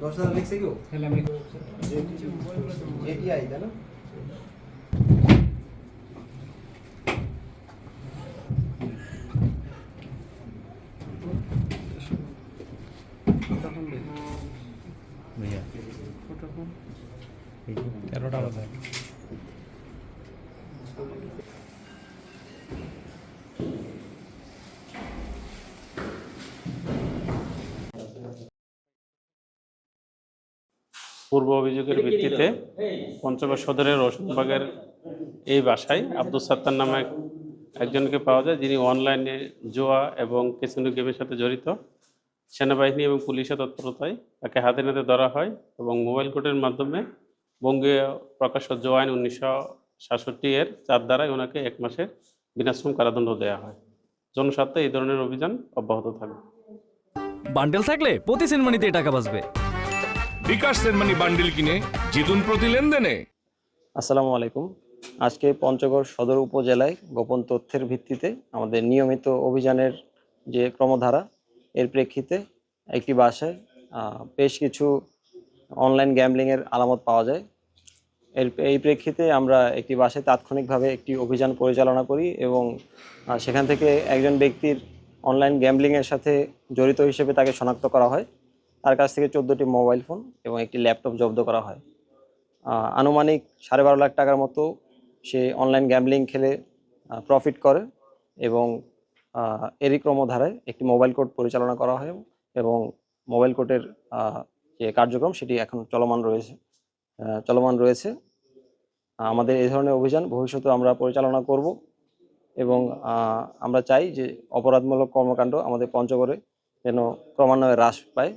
দশ হাজার লিখছে কেউ? তাহলে আমি জেটিআই তাই না? भैया তেরোটা বাজে। পূর্ব অভিযোগের ভিত্তিতে পঞ্চগড় সদরের রোশনবাগের এই বাসায় আব্দুল সাত্তার নামে একজনকে পাওয়া যায় যিনি অনলাইনে জোয়া এবং কেসিনো গেমের সাথে জড়িত। সেনাবাহিনী এবং পুলিশের তৎপরতায় তাকে হাতে নাতে ধরা হয় এবং মোবাইল কোর্টের মাধ্যমে বঙ্গীয় প্রকাশ্য জোয়া আইন উনিশশো সাতষট্টি এর চার দ্বারাই ওনাকে এক মাসের বিনাশ্রম কারাদণ্ড দেওয়া হয়। জনস্বার্থে এই ধরনের অভিযান অব্যাহত থাকবে। বান্ডেল থাকলে প্রতি সেনমানিতে টাকা বাঁচবে। বিকাশ সেনমানি বান্ডিল কিনে জিতুন প্রতি লেনদেনে। আসসালামু আলাইকুম। আজকে পঞ্চগড় সদর উপজেলায় গোপন তথ্যের ভিত্তিতে আমাদের নিয়মিত অভিযানের যে ক্রমধারা, এর প্রেক্ষিতে একটি বাসায় বেশ কিছু অনলাইন গ্যামলিংয়ের আলামত পাওয়া যায়। এর, এই প্রেক্ষিতে আমরা একটি বাসায় তাৎক্ষণিকভাবে একটি অভিযান পরিচালনা করি এবং সেখান থেকে একজন ব্যক্তির অনলাইন গ্যামলিংয়ের সাথে জড়িত হিসেবে তাকে শনাক্ত করা হয়। তার কাছ থেকে চোদ্দোটি মোবাইল ফোন এবং একটি ল্যাপটপ জব্দ করা হয়। আনুমানিক সাড়ে বারো লাখ টাকার মতো সে অনলাইন গ্যামলিং খেলে প্রফিট করে এবং এরই ক্রমধারায় একটি মোবাইল কোর্ট পরিচালনা করা হয় এবং মোবাইল কোর্টের যে কার্যক্রম সেটি এখন চলমান রয়েছে। চলমান রয়েছে। আমাদের এই ধরনের অভিযান ভবিষ্যতে আমরা পরিচালনা করব এবং আমরা চাই যে অপরাধমূলক কর্মকাণ্ড আমাদের পঞ্চগড়ে যেন ক্রমান্বয়ে হ্রাস পায়।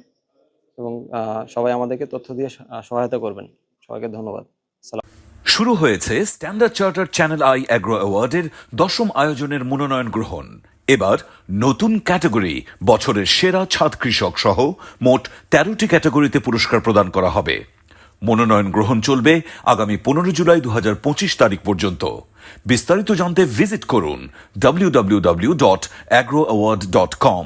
এবং সবাই আমাদেরকে তথ্য দিয়ে সহায়তা করবেন। সবাইকে ধন্যবাদ। শুরু হয়েছে Standard Chartered channel I agro অ্যাওয়ার্ডের দশম আয়োজনের মনোনয়ন গ্রহণ। এবার নতুন ক্যাটাগরি, বছরের সেরা ছাদ কৃষক সহ মোট তেরোটি ক্যাটাগরিতে পুরস্কার প্রদান করা হবে। মনোনয়ন গ্রহণ চলবে আগামী পনেরো জুলাই দু হাজার পঁচিশ তারিখ পর্যন্ত। বিস্তারিত জানতে ভিজিট করুন www.agroaward.com dot agro award dot com